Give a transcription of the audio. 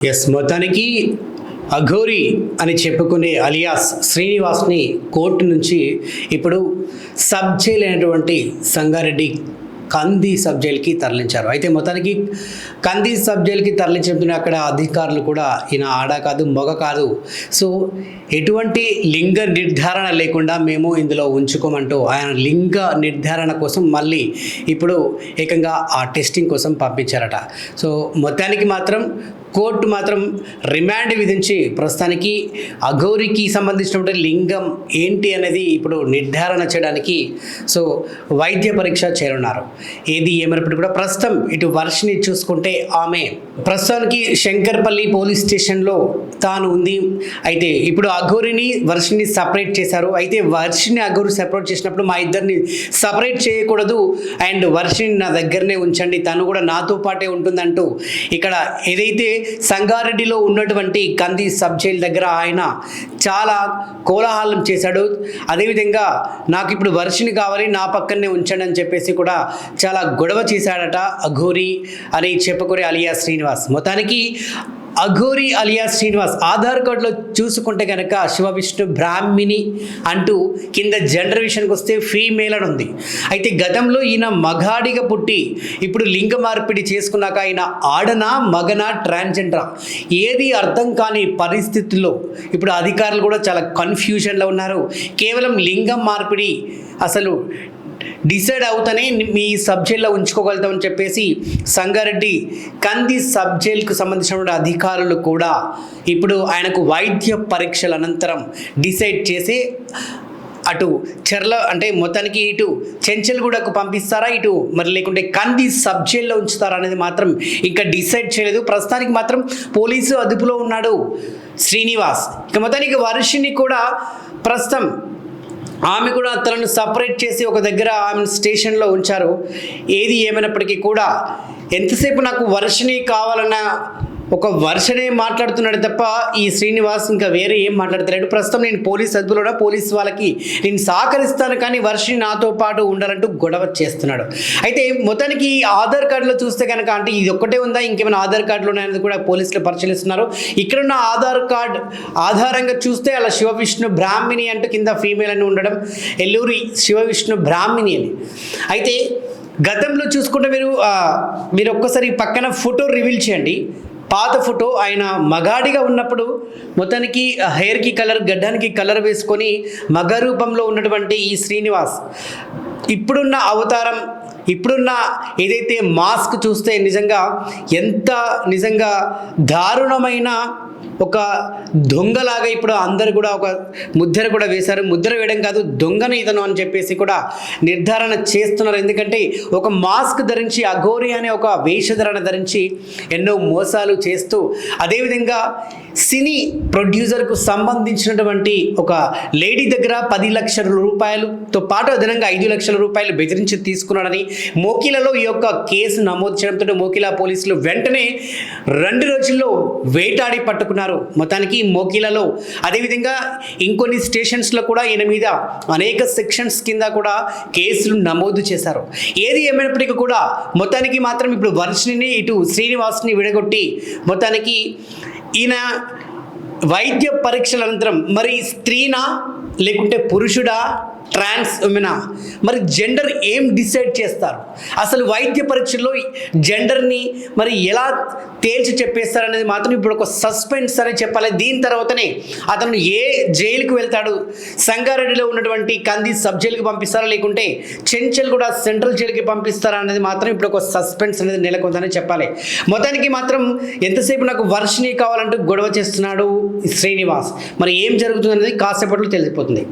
Yes మొత్తానికి అఘోరి అని చెప్పుకునే అలియాస్ శ్రీనివాస్ని కోర్టు నుంచి ఇప్పుడు సబ్ జైలు అయినటువంటి సంగారెడ్డి కంది సబ్ జైలుకి తరలించారు. అయితే మొత్తానికి కంది సబ్ జైలుకి తరలించిన అక్కడ అధికారులు కూడా ఈయన ఆడ కాదు మొగ కాదు. సో ఎటువంటి లింగ నిర్ధారణ లేకుండా మేము ఇందులో ఉంచుకోమంటూ ఆయన లింగ నిర్ధారణ కోసం మళ్ళీ ఇప్పుడు ఏకంగా ఆ టెస్టింగ్ కోసం పంపించారట. సో మొత్తానికి మాత్రం కోర్టు మాత్రం రిమాండ్ విధించి ప్రస్తుతానికి అఘోరికి సంబంధించినటువంటి లింగం ఏంటి అనేది ఇప్పుడు నిర్ధారణ చేయడానికి సో వైద్య పరీక్ష చేరున్నారు ఏది ఏమైనప్పటికీ కూడా ప్రస్తుతం ఇటు వర్షిని చూసుకుంటే ఆమె ప్రస్తుతానికి శంకర్పల్లి పోలీస్ స్టేషన్లో తాను ఉంది. అయితే ఇప్పుడు అఘోరిని వర్షిని సపరేట్ చేశారు. అయితే వర్షిని అఘోరి సపరేట్ చేసినప్పుడు మా ఇద్దరిని సపరేట్ చేయకూడదు. అండ్ వర్షిని నా దగ్గరనే ఉంచండి. తను కూడా నాతో పాటే ఉంటుందంటూ ఇక్కడ ఏదైతే సంగారెడ్డిలో ఉన్నటువంటి కంది సబ్ జైల్ దగ్గర ఆయన చాలా కోలాహలం చేశాడు. అదేవిధంగా నాకు ఇప్పుడు వర్షిని కావాలి నా పక్కనే ఉంచండి అని చెప్పేసి కూడా చాలా గొడవ చేశాడట అఘోరి అని చెప్పుకునే అలియా శ్రీనివాస్. మొత్తానికి అఘోరి అలియా శ్రీనివాస్ ఆధార్ కార్డులో చూసుకుంటే కనుక శివ విష్ణు బ్రాహ్మిణి అంటూ కింద జెండర్ విషయానికి వస్తే ఫీమేల్ అని ఉంది. అయితే గతంలో ఈయన మగాడిగా పుట్టి ఇప్పుడు లింగ మార్పిడి చేసుకున్నాక ఆయన ఆడనా మగనా ట్రాన్స్జెండరా ఏది అర్థం కాని పరిస్థితుల్లో ఇప్పుడు అధికారులు కూడా చాలా కన్ఫ్యూజన్లో ఉన్నారు. కేవలం లింగం మార్పిడి అసలు డిసైడ్ అవుతానే మీ సబ్ జైల్లో ఉంచుకోగలుగుతామని చెప్పేసి సంగారెడ్డి కంది సబ్ జైలుకు సంబంధించినటువంటి అధికారులు కూడా ఇప్పుడు ఆయనకు వైద్య పరీక్షల అనంతరం డిసైడ్ చేసి అటు చెర్ల అంటే మొత్తానికి ఇటు చెంచల్గూడకు పంపిస్తారా ఇటు మరి లేకుంటే కంది సబ్ జైల్లో ఉంచుతారా అనేది మాత్రం ఇంకా డిసైడ్ చేయలేదు. ప్రస్తుతానికి మాత్రం పోలీసు అదుపులో ఉన్నాడు శ్రీనివాస్. ఇక మొత్తానికి వర్షిని కూడా ప్రస్తుతం ఆమె కూడా తనను సపరేట్ చేసి ఒక దగ్గర ఆమె స్టేషన్లో ఉంచారు. ఏది ఏమైనప్పటికీ కూడా ఎంతసేపు నాకు వర్షని కావాలన్న ఒక వర్షనే మాట్లాడుతున్నాడు తప్ప ఈ శ్రీనివాస్ ఇంకా వేరే ఏం మాట్లాడతలేడు. ప్రస్తుతం నేను పోలీస్ అదుపులో పోలీస్ వాళ్ళకి నేను సహకరిస్తాను కానీ వర్షని నాతో పాటు ఉండాలంటూ గొడవ చేస్తున్నాడు. అయితే మొత్తానికి ఈ ఆధార్ కార్డులో చూస్తే కనుక అంటే ఇది ఒక్కటే ఉందా? ఇంకేమైనా ఆధార్ కార్డులు ఉన్నాయనేది కూడా పోలీసులు పరిశీలిస్తున్నారు. ఇక్కడున్న ఆధార్ కార్డ్ ఆధారంగా చూస్తే అలా శివ విష్ణు బ్రాహ్మిణి అంటూ కింద ఫీమేల్ అని ఉండడం ఎల్లూరి శివ విష్ణు బ్రాహ్మిణి అని. అయితే గతంలో చూసుకుంటే మీరు మీరు ఒక్కసారి పక్కన ఫోటో రివీల్ చేయండి. పాత ఫోటో ఆయన మగాడిగా ఉన్నప్పుడు మొత్తానికి హెయిర్కి కలర్ గడ్డానికి కలర్ వేసుకొని మగ రూపంలో ఉన్నటువంటి ఈ శ్రీనివాస్. ఇప్పుడున్న అవతారం ఇప్పుడున్న ఏదైతే మాస్క్ చూస్తే నిజంగా ఎంత నిజంగా దారుణమైన ఒక దొంగలాగా ఇప్పుడు అందరు కూడా ఒక ముద్ర కూడా వేశారు. ముద్ర వేయడం కాదు దొంగను ఇతను అని చెప్పేసి కూడా నిర్ధారణ చేస్తున్నారు. ఎందుకంటే ఒక మాస్క్ ధరించి అఘోరి అనే ఒక వేషధరణ ధరించి ఎన్నో మోసాలు చేస్తూ అదేవిధంగా సినీ ప్రొడ్యూసర్కు సంబంధించినటువంటి ఒక లేడీ దగ్గర పది లక్షల రూపాయలతో పాటు అదనంగా ఐదు లక్షల రూపాయలు బెదిరించి తీసుకున్నాడని మోకిలలో ఈ యొక్క కేసు నమోదు చేయడంతో మోకిలా పోలీసులు వెంటనే రెండు రోజుల్లో వేటాడి పట్టుకున్నారు మొత్తానికి మోకిలలో అదేవిధంగా ఇంకొన్ని స్టేషన్స్లో కూడా ఈయన మీద అనేక సెక్షన్స్ కింద కూడా కేసులు నమోదు చేశారు. ఏది ఏమైనప్పటికీ కూడా మొత్తానికి మాత్రం ఇప్పుడు వర్షిని ఇటు శ్రీనివాస్ని విడగొట్టి మొత్తానికి ఈయన వైద్య పరీక్షల అనంతరం మరి స్త్రీనా లేకుంటే పురుషుడా ట్రాన్స్ ఉమెనా? మరి జెండర్ ఏం డిసైడ్ చేస్తారు? అసలు వైద్య పరీక్షల్లో జెండర్ని మరి ఎలా తేల్చి చెప్పేస్తారు అనేది మాత్రం ఇప్పుడు ఒక సస్పెన్స్ అనే చెప్పాలి. దీని తర్వాతనే అతను ఏ జైలుకు వెళ్తాడు? సంగారెడ్డిలో ఉన్నటువంటి కంది సబ్ జైలుకి పంపిస్తారా? లేకుంటే చెంచల్ కూడా సెంట్రల్ జైలుకి పంపిస్తారా? అనేది మాత్రం ఇప్పుడు ఒక సస్పెన్స్ అనేది నెలకొందని చెప్పాలి. మొత్తానికి మాత్రం ఎంతసేపు నాకు వర్షిని కావాలంటూ గొడవ చేస్తున్నాడు శ్రీనివాస్? మరి ఏం జరుగుతుంది అనేది కాసేపట్లో తెలిసిపోతుంది.